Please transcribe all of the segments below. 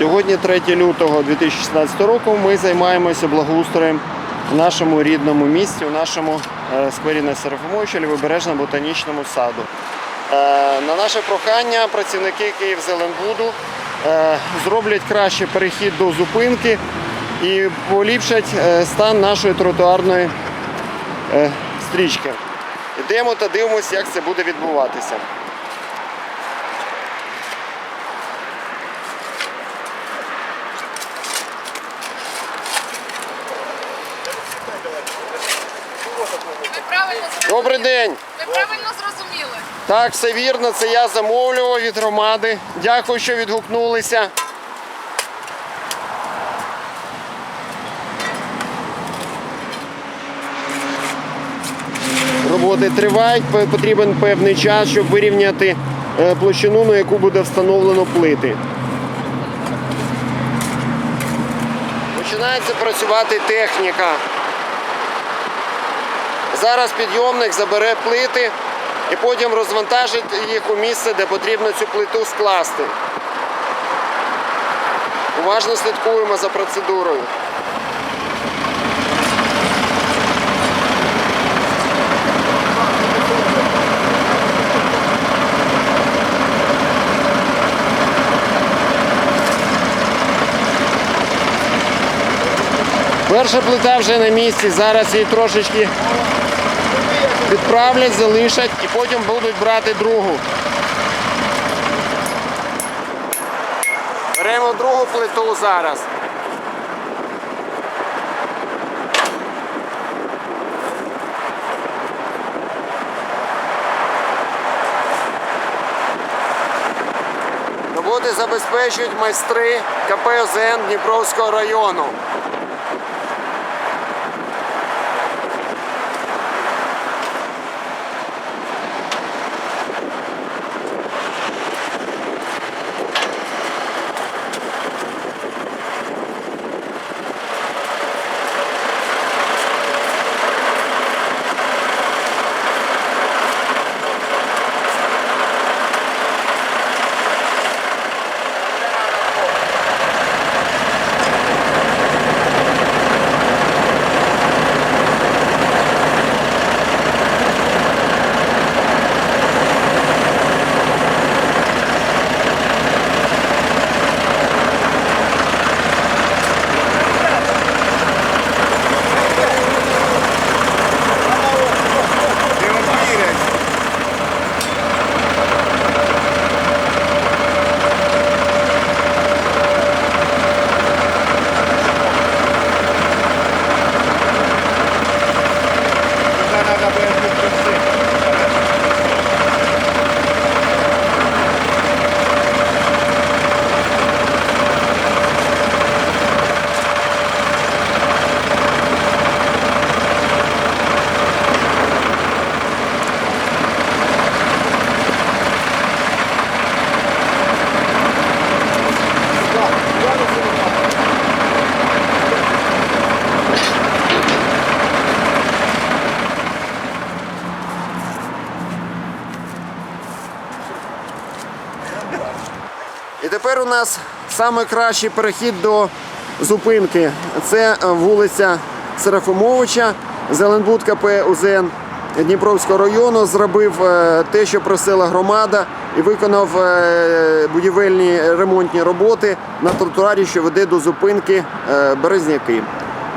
Сьогодні 3 лютого 2016 року ми займаємося благоустроєм в нашому рідному місті, у нашому е, сквері на Серафимовича, Лівобережному ботанічному саду. Е, На наше прохання працівники Київзеленбуду е, зроблять краще перехід до зупинки і поліпшать стан нашої тротуарної стрічки. Йдемо та дивимося, як це буде відбуватися. Ви правильно зрозуміли. Добрий день! Ви правильно зрозуміли. Так, все вірно, це я замовлював від громади. Дякую, що відгукнулися. Роботи тривають, потрібен певний час, щоб вирівняти е, площину, на яку буде встановлено плити. Починається працювати техніка. Зараз підйомник забере плити і потім розвантажить їх у місце, де потрібно цю плиту скласти. Уважно слідкуємо за процедурою. Перша плита вже на місці, зараз її трошечки відправлять, залишать і потім будуть брати другу. Беремо другу плиту зараз. Роботи забезпечують майстри КП ОЗН Дніпровського району. І тепер у нас найкращий перехід до зупинки. Це е, вулиця Серафимовича, Зеленбуд КП УЗН Дніпровського району зробив е, те, що просила громада, і виконав е, будівельні ремонтні роботи на тротуарі, що веде до зупинки Березняки.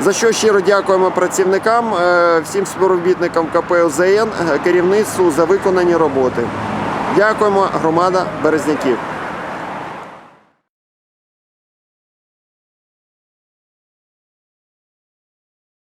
За що щиро дякуємо працівникам, всім співробітникам КП УЗН, керівництву за виконані роботи. Дякуємо, громада Березняків.